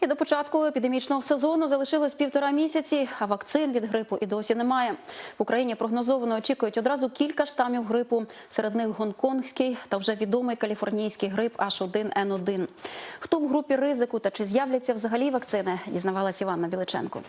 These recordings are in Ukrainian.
І до початку епідемічного сезону залишилось півтора місяці, а вакцин від грипу і досі немає. В Україні прогнозовано очікують одразу кілька штамів грипу. Серед них гонконгський та вже відомий каліфорнійський грип H1N1. Хто в групі ризику та чи з'являться взагалі вакцини, дізнавалась Іванна Біличенко.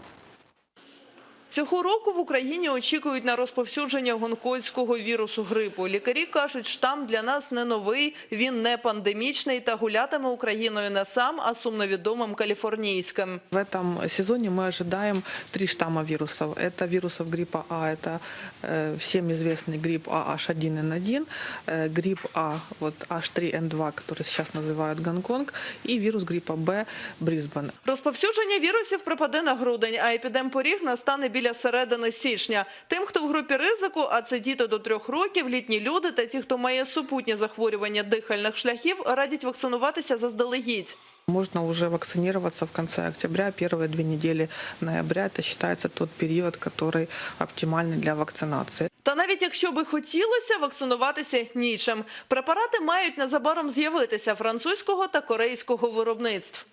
Цього року в Україні очікують на розповсюдження гонконгського вірусу грипу. Лікарі кажуть, штам для нас не новий, він не пандемічний та гулятиме Україною не сам, а сумновідомим каліфорнійським. В этом сезоне мы ожидаем три штамма вирусов. Это вирусов гриппа А, это э, всем известный грипп А H1N1, э, грипп А вот H3N2, который сейчас называют Гонконг, и вирус гриппа Б Брисбен. Розповсюдження вірусів припаде на грудень, а епідемпоріг настане біля середини січня. Тим, хто в групі ризику, а це діти до трьох років, літні люди та ті, хто має супутні захворювання дихальних шляхів, радять вакцинуватися заздалегідь. Можно уже вакцинироваться в конце октября, первые две недели ноября. Это считается тот период, который оптимальный для вакцинации. Та навіть якщо би хотілося, вакцинуватися нічим. Препарати мають незабаром з'явитися французького та корейського виробництв.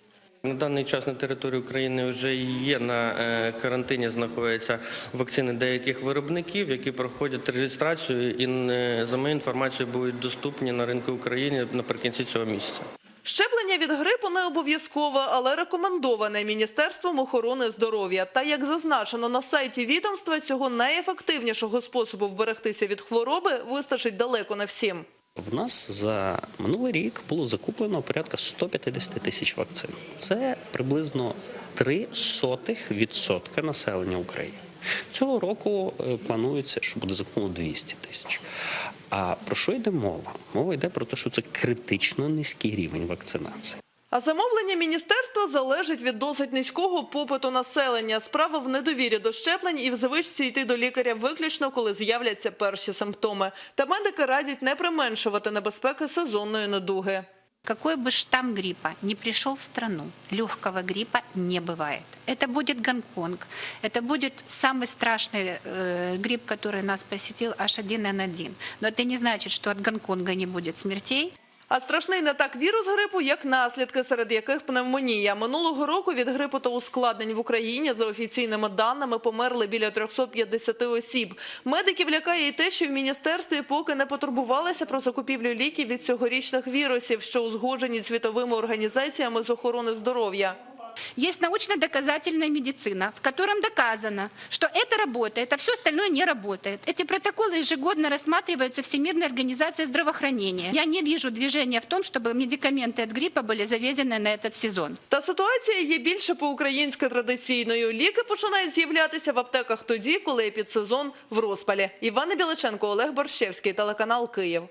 На даний час на території України вже є на е, карантині, знаходяться вакцини деяких виробників, які проходять реєстрацію і е, за моєю інформацією будуть доступні на ринку України наприкінці цього місяця. Щеплення від грипу не обов'язкове, але рекомендоване Міністерством охорони здоров'я. Та як зазначено на сайті відомства, цього найефективнішого способу вберегтися від хвороби вистачить далеко не всім. В нас за минулий рік було закуплено порядка 150 тисяч вакцин. Це приблизно 3 сотих відсотка населення України. Цього року е, планується, що буде закуплено 200 тисяч. А про що йде мова? Мова йде про те, що це критично низький рівень вакцинації. А замовлення міністерства залежить від досить низького попиту населення. Справа в недовірі до щеплень і в звичці йти до лікаря виключно, коли з'являться перші симптоми. Та медики радять не применшувати небезпеки сезонної недуги. Какой бы штамм гриппа не пришел в страну, легкого гриппа не бывает. Это будет Гонконг, это будет самый страшный э, грипп, который нас посетил H1N1. Но это не значит, что от Гонконга не будет смертей. А страшний не так вірус грипу, як наслідки, серед яких пневмонія. Минулого року від грипу та ускладнень в Україні, за офіційними даними, померли біля 350 осіб. Медиків лякає і те, що в міністерстві поки не потурбувалися про закупівлю ліків від цьогорічних вірусів, що узгоджені світовими організаціями з охорони здоров'я. Есть научно-доказательная медицина, в котором доказано, что это работает, а все остальное не работает. Эти протоколы ежегодно рассматриваются Всемирной организацией здравоохранения. Я не вижу движения в том, чтобы медикаменты от гриппа были завезены на этот сезон. Та ситуація є більше по-українськи традиційною. Ліки починають з'являтися в аптеках тоді, коли епідсезон в розпалі. Івана Біличенко, Олег Борщевський, телеканал Київ.